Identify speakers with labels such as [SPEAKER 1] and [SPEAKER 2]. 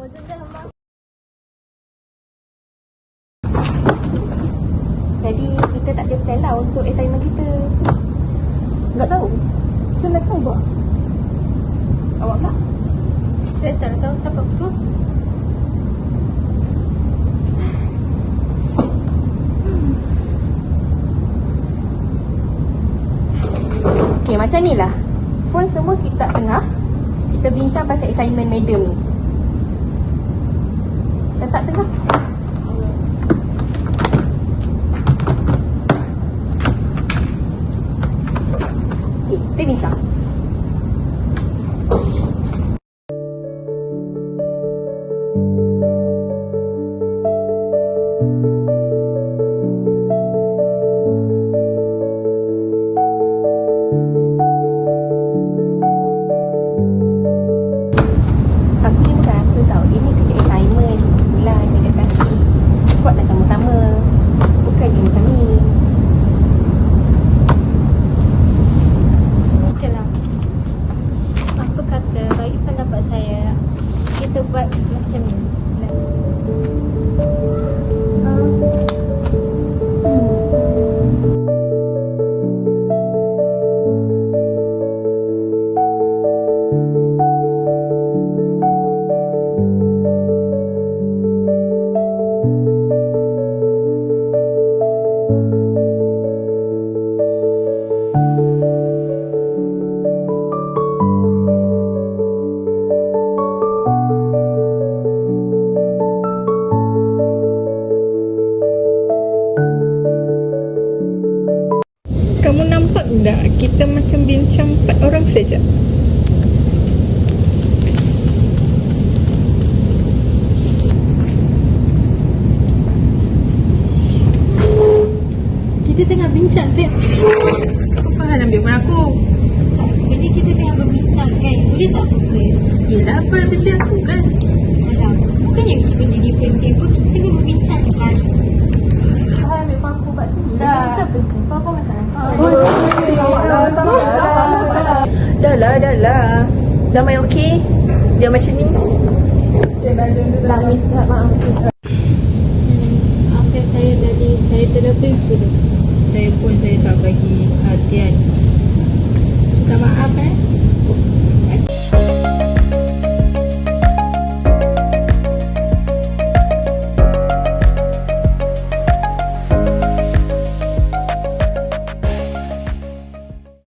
[SPEAKER 1] jadi kita tak ada plan lah untuk assignment kita.
[SPEAKER 2] Tak tahu? So nak tahu buat
[SPEAKER 1] Awak tak?
[SPEAKER 3] Saya tak tahu siapa tu.
[SPEAKER 1] Okay macam ni lah. Phone semua kita tengah. Kita bincang pasal assignment madam ni. Tak tengah. Okay, kita bincang.
[SPEAKER 3] Kita buat macam ni.
[SPEAKER 2] Kamu nampak tak kita macam bincang empat orang saja?
[SPEAKER 3] Kita tengah bincang Feb.
[SPEAKER 2] Apa hal ambil phone aku?
[SPEAKER 3] Jadi kita tengah berbincang kan. Boleh tak fokus?
[SPEAKER 2] Yelah apa yang aku kan?
[SPEAKER 3] Alah, bukannya kita berdiri penting pun
[SPEAKER 1] Dah
[SPEAKER 2] main okey? Dia macam ni?
[SPEAKER 1] Maaf
[SPEAKER 3] Apa saya tadi? Saya terlebih pun
[SPEAKER 2] Saya pun saya tak bagi perhatian Minta maaf eh?